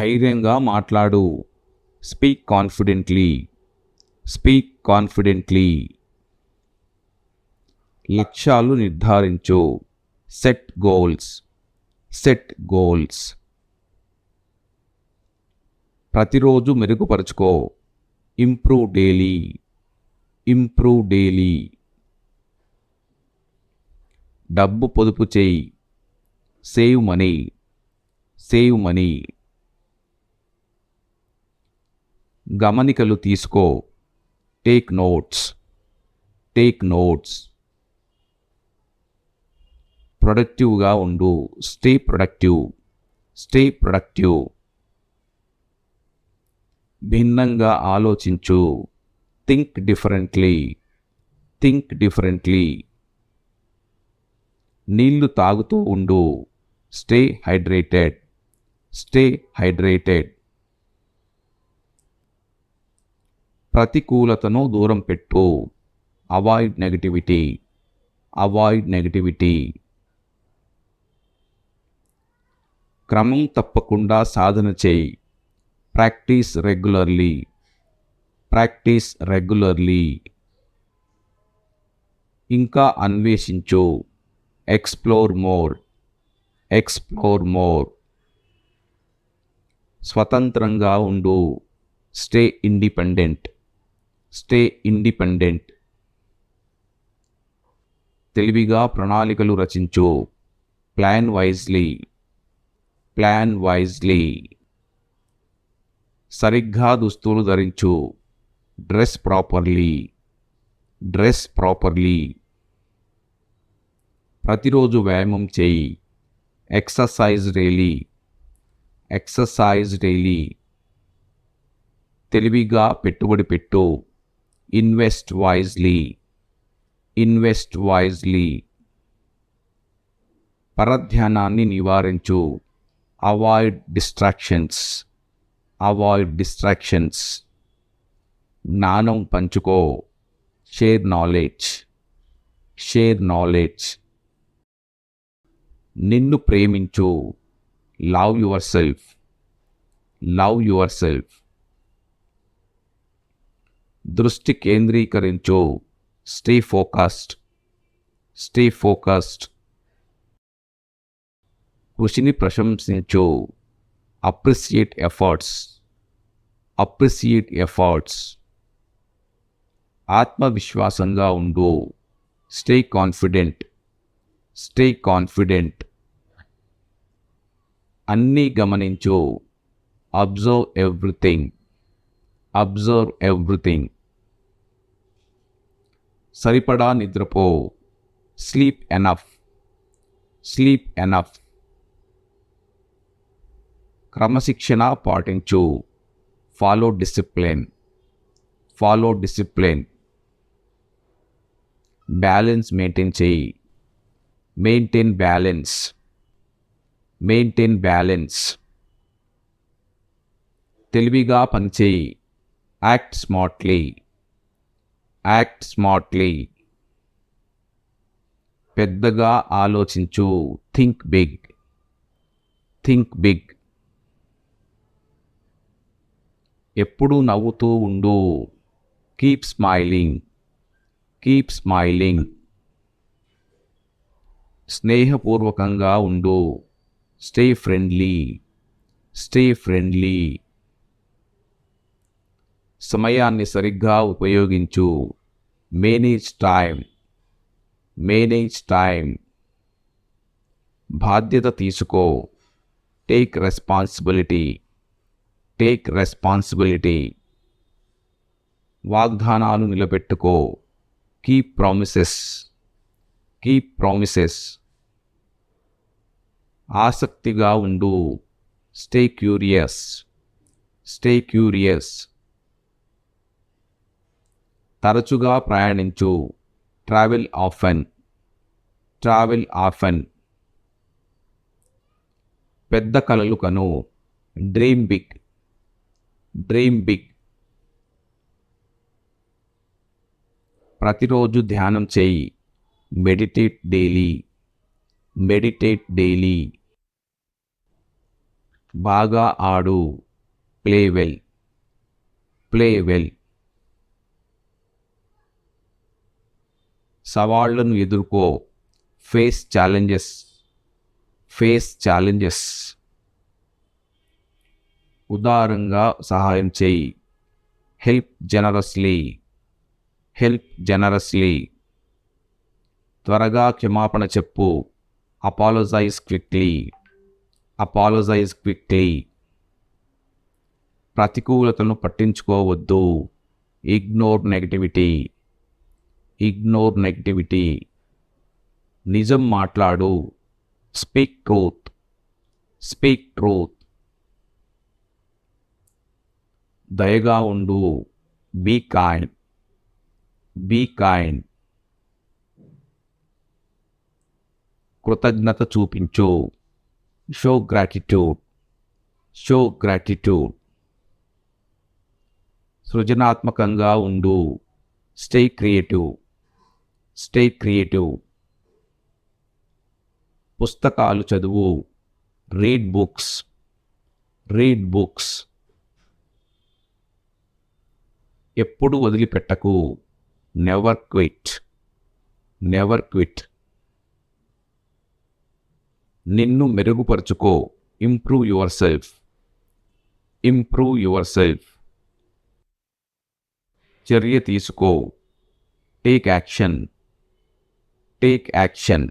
ధైర్యంగా మాట్లాడు. Speak confidently speak confidently లక్ష్యాలు నిర్ధారించు. సెట్ గోల్స్ సెట్ గోల్స్ ప్రతిరోజు మెరుగుపరుచుకో. ఇంప్రూవ్ డైలీ ఇంప్రూవ్ డైలీ డబ్బు పొదుపు చేయి. సేవ్ మనీ సేవ్ మనీ గమనికలు తీసుకో. టేక్ నోట్స్ టేక్ నోట్స్ ప్రొడక్టివ్గా ఉండు. స్టే ప్రొడక్టివ్ స్టే ప్రొడక్టివ్ భిన్నంగా ఆలోచించు. థింక్ డిఫరెంట్లీ థింక్ డిఫరెంట్లీ నీళ్ళు తాగుతూ ఉండు. స్టే హైడ్రేటెడ్ స్టే హైడ్రేటెడ్ ప్రతికూలతను దూరం పెట్టు. అవాయిడ్ నెగటివిటీ అవాయిడ్ నెగటివిటీ క్రమం తప్పకుండా సాధన చేయి. ప్రాక్టీస్ రెగ్యులర్లీ ప్రాక్టీస్ రెగ్యులర్లీ ఇంకా అన్వేషించు. ఎక్స్ప్లోర్ మోర్ ఎక్స్ప్లోర్ మోర్ స్వతంత్రంగా ఉండు. Stay independent stay independent. తెలివిగా ప్రణాళికలు రచించు. Plan wisely. Plan wisely. సరిగ్గా దుస్తులు ధరించు. Dress properly. Dress properly. ప్రతిరోజు వ్యాయామం చేయి. Exercise daily. Exercise daily. తెలివిగా పెట్టుబడి పెట్టు. ఇన్వెస్ట్ వైజ్లీ ఇన్వెస్ట్ వైజ్లీ పరధ్యానాన్ని నివారించు. అవాయిడ్ డిస్ట్రాక్షన్స్ అవాయిడ్ డిస్ట్రాక్షన్స్ జ్ఞానం పంచుకో. షేర్ నాలెడ్జ్ షేర్ నాలెడ్జ్ నిన్ను ప్రేమించు. Love yourself love yourself దృష్టి కేంద్రీకరించు స్టే ఫోకస్డ్ స్టే ఫోకస్డ్ కృషిని ప్రశంసించు అప్రిసియేట్ ఎఫర్ట్స్ అప్రిసియేట్ ఎఫర్ట్స్ ఆత్మవిశ్వాసంగా ఉండు స్టే కాన్ఫిడెంట్ స్టే కాన్ఫిడెంట్ అన్నీ గమనించు అబ్జర్వ్ ఎవ్రీథింగ్ అబ్జర్వ్ ఎవ్రీథింగ్. సరిపడా నిద్రపో. Sleep enough. Sleep enough. క్రమశిక్షణ పాటించు. Follow discipline. Follow discipline. Balance maintain చేయి. Maintain balance. Maintain balance. తెలివిగా పనిచేయి యాక్ట్ స్మార్ట్లీ యాక్ట్ స్మార్ట్లీ పెద్దగా ఆలోచించు. థింక్ బిగ్ థింక్ బిగ్ ఎప్పుడూ నవ్వుతూ ఉండు. కీప్ స్మైలింగ్ కీప్ స్మైలింగ్ స్నేహపూర్వకంగా ఉండు. స్టే ఫ్రెండ్లీ స్టే ఫ్రెండ్లీ సమయాన్ని సరిగ్గా ఉపయోగించు. మేనేజ్ టైం మేనేజ్ టైం బాధ్యత తీసుకో. టేక్ రెస్పాన్సిబిలిటీ టేక్ రెస్పాన్సిబిలిటీ వాగ్దానాలు నిలబెట్టుకో. కీప్ ప్రామిసెస్ కీప్ ప్రామిసెస్ ఆసక్తిగా ఉండు. స్టే క్యూరియస్ స్టే క్యూరియస్ తరచుగా ప్రయాణించు. Travel often. Travel often. పెద్ద కలలు కను. Dream big. Dream big. ప్రతిరోజు ధ్యానం చేయి. Meditate daily. Meditate daily. బాగా ఆడు. Play well. Play well. సవాళ్ళను ఎదుర్కో. ఫేస్ ఛాలెంజెస్ ఫేస్ ఛాలెంజెస్ ఉదారంగా సహాయం చేయి. హెల్ప్ జనరస్లీ హెల్ప్ జనరస్లీ త్వరగా క్షమాపణ చెప్పు. అపాలజైజ్ క్విక్లీ అపాలజైజ్ క్విక్లీ ప్రతికూలతను పట్టించుకోవద్దు. Ignore negativity ignore negativity. నిజం మాట్లాడు. Speak truth. Speak truth. దయగా ఉండు. Be kind. Be kind. కృతజ్ఞత చూపించు. Show gratitude. Show gratitude. సృజనాత్మకంగా ఉండు. Stay creative. స్టే క్రియేటివ్ పుస్తకాలు చదువు రీడ్ బుక్స్ రీడ్ బుక్స్ ఎప్పుడు వదిలిపెట్టకు? నెవర్ క్విట్ నెవర్ క్విట్ నిన్ను మెరుగుపరుచుకో. Improve yourself improve yourself చర్య తీసుకో. Take action take action